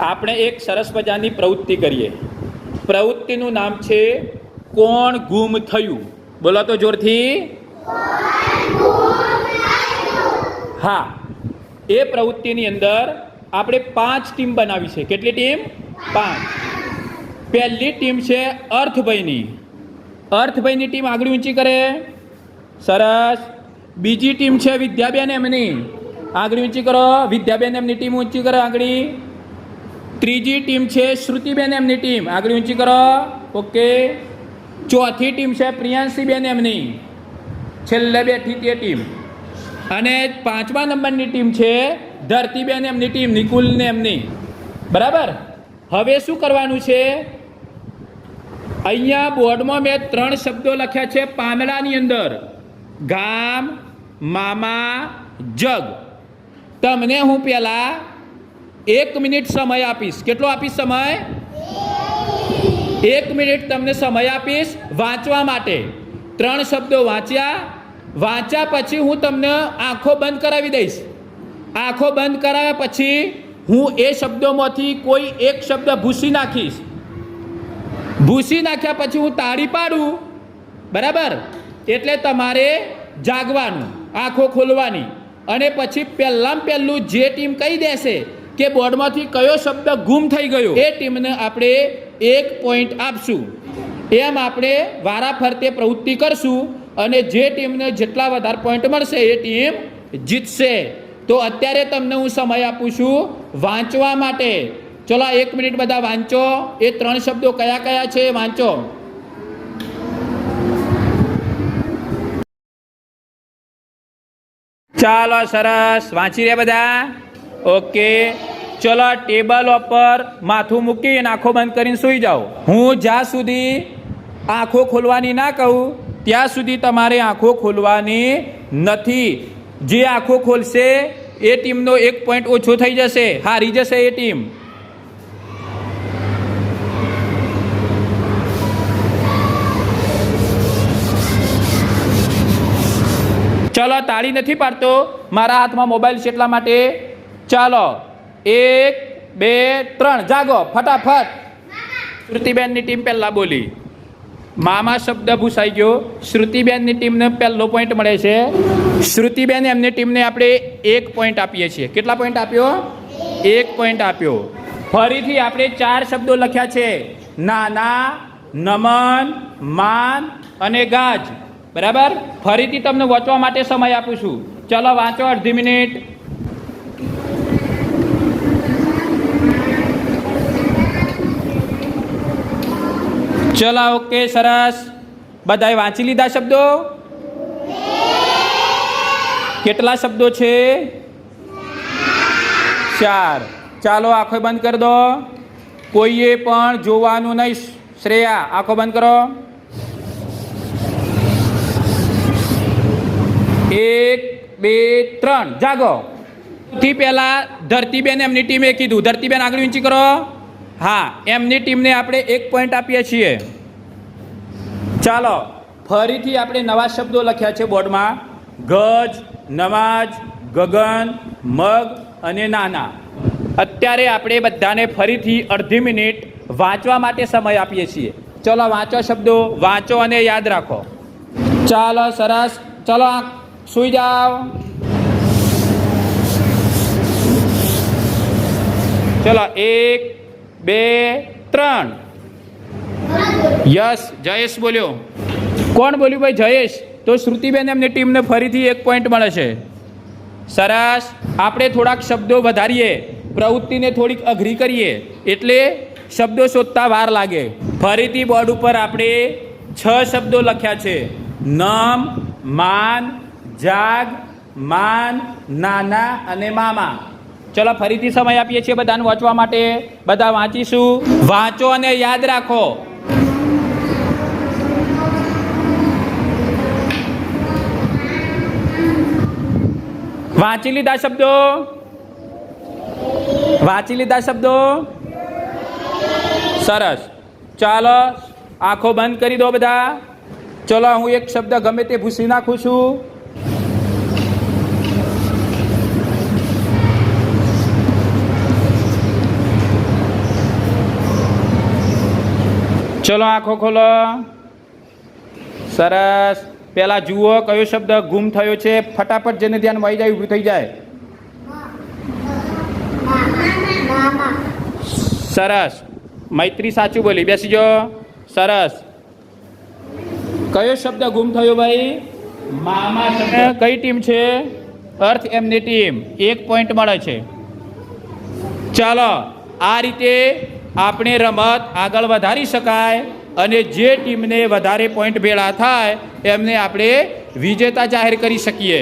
આપણે એક સરસ મજાની પ્રવૃત્તિ કરીએ. પ્રવૃત્તિનું નામ છે કોણ ગુમ થયું? બોલો તો જોરથી. હા, એ પ્રવૃત્તિની અંદર આપણે પાંચ ટીમ બનાવી છે. કેટલી ટીમ? પાંચ. પહેલી ટીમ છે અર્થભાઈની અર્થભાઈની ટીમ આગળ ઊંચી કરે. સરસ. બીજી ટીમ છે વિદ્યાબેન એમની. આગળ ઊંચી કરો. વિદ્યાબેન એમની ટીમ ઊંચી કરો આગળ. ત્રીજી ટીમ છે શ્રુતિબેન એમની ટીમ. આગળ ઊંચી કરો. ઓકે. ચોથી ટીમ છે પ્રિયાંશીબેન એમની. છેલ્લે બેઠી તે ટીમ. અને પાંચમા નંબરની ટીમ છે ધરતીબેન એમની ટીમ, નિકુલને એમની. બરાબર? હવે શું કરવાનું છે? અહીંયા બોર્ડમાં મેં ત્રણ શબ્દો લખ્યા છે પાંદડાની અંદર. ગામ, મામા, જગ. તમને હું પહેલા એક મિનિટ સમય આપીશ. કેટલો આપીશ સમય? એક મિનિટ તમને સમય આપીશ વાંચવા માટે. ત્રણ શબ્દો વાંચ્યા. વાંચ્યા પછી હું તમને આંખો બંધ કરાવી દઈશ. આંખો બંધ કરાવ્યા પછી હું એ શબ્દોમાંથી કોઈ એક શબ્દ ભૂસી નાખીશ. ભૂસી નાખ્યા પછી હું તાળી પાડું. બરાબર? એટલે તમારે જાગવાનું, આંખો ખોલવાની. અને પછી પહેલાં પહેલું જે ટીમ કહી દેશે? કે બોર્ડમાંથી કયો શબ્દ ગુમ થઈ ગયો? એ ટીમને આપણે એક પોઈન્ટ આપશું. એમ આપણે વારા ફરતે પ્રવૃત્તિ કરશું અને જે ટીમને જેટલા વધારે પોઈન્ટ મળશે એ ટીમ જીતશે. તો અત્યારે તમને હું સમય આપું છું વાંચવા માટે. ચલો એક મિનિટ બધા વાંચો. એ ત્રણ શબ્દો કયા કયા છે વાંચો. ચાલો સરસ. વાંચી રહ્યા બધા? ઓકે, ચલો ટેબલ ઉપર માથું મૂકીને આંખો બંધ કરીને સૂઈ જાઓ. હું જ્યાં સુધી આંખો ખોલવાની ના કહું, ત્યાં સુધી તમારે આંખો ખોલવાની નથી. જે આંખો ખોલશે, એ ટીમનો એક પોઈન્ટ ઓછો થઈ જશે. હારી જશે એ ટીમ. ચલો તાળી નથી પાડતો. મારા હાથમાં મોબાઈલ છે એટલા માટે ચાલો. એક, બે, ત્રણ. જાગો. ફટાફટ. શ્રુતિબેનની ટીમ પહેલાં બોલી. મામા શબ્દ ભૂસાઈ ગયો. શ્રુતિબેનની ટીમને પહેલો પોઈન્ટ મળે છે. શ્રુતિબેન, એમની ટીમને આપણે એક પોઈન્ટ આપીએ છીએ. કેટલા પોઈન્ટ આપ્યો? એક પોઈન્ટ આપ્યો. ફરીથી આપણે ચાર શબ્દો લખ્યા છે. નાના, નમન, માન અને ગાજ. બરાબર? ફરીથી તમને વાંચવા માટે સમય આપું છું. ચલો, વાંચો અડધી મિનિટ. ચલો, ઓકે, સરસ. બધાએ વાંચી લીધા શબ્દો? કેટલા શબ્દો છે? ચાર. ચાલો, આંખો બંધ કરી દો. કોઈએ પણ જોવાનું નહીં, શ્રેયા, આંખો બંધ કરો. એક, બે, ત્રણ. જાગો. થી પહેલાં ધરતીબેન એમની ટીમે કીધું. ધરતીબેન આગળ ઊંચી કરો. હા, એમની ટીમને આપણે એક પોઈન્ટ આપીએ છીએ. ચાલો, ફરીથી આપણે નવા શબ્દો લખ્યા છે બોર્ડમાં. ગજ, નમાજ, ગગન, મગ અને નાના. અત્યારે આપણે બધાને ફરીથી અડધી મિનિટ વાંચવા માટે સમય આપીએ છીએ. ચલો, વાંચો શબ્દો. વાંચો અને યાદ રાખો. ચાલો, સરસ. ચલો સુઈ જાઓ. ચલો, એક બે, ત્રણ. યસ, જયેશ બોલ્યો. કોણ બોલ્યું ભાઈ? જયેશ. તો શ્રુતિબેન એમની ટીમને ફરીથી એક પોઈન્ટ મળે છે. સરસ. આપણે થોડાક શબ્દો વધારીએ. પ્રવૃત્તિને થોડીક અઘરી કરીએ. એટલે શબ્દો શોધતા વાર લાગે. ફરીથી બોર્ડ ઉપર આપણે છ શબ્દો લખ્યા છે. નમ, માન, જાગ, માન, નાના અને મામા. ચલો ફરીથી સમય આપીએ છીએ બધાને વાંચવા માટે. બધા વાંચીશું. વાંચો અને યાદ રાખો. વાંચી લીધા શબ્દો? વાંચી લીધા શબ્દો? સરસ. ચાલો, આંખો બંધ કરી દો બધા. ચલો, હું એક શબ્દ ગમે તે ભૂસી નાખું છું. ચલો આંખો ખોલો. સરસ. પેલા જુઓ કયો શબ્દ ગુમ થયો છે. ફટાફટ જેને ધ્યાન વહી જાય ઊભું થઈ જાય. સરસ. મૈત્રી સાચું બોલી. બેસી જો સરસ. કયો શબ્દ ગુમ થયો ભાઈ? મામા શબ્દ. કઈ ટીમ છે? અર્થ એમની ટીમ. એક પોઈન્ટ મળે છે. ચાલો આ રીતે આપણે રમત આગળ વધારી શકાય અને જે ટીમને વધારે પોઈન્ટ ભેળા થાય, એમને આપણે વિજેતા જાહેર કરી શકીએ.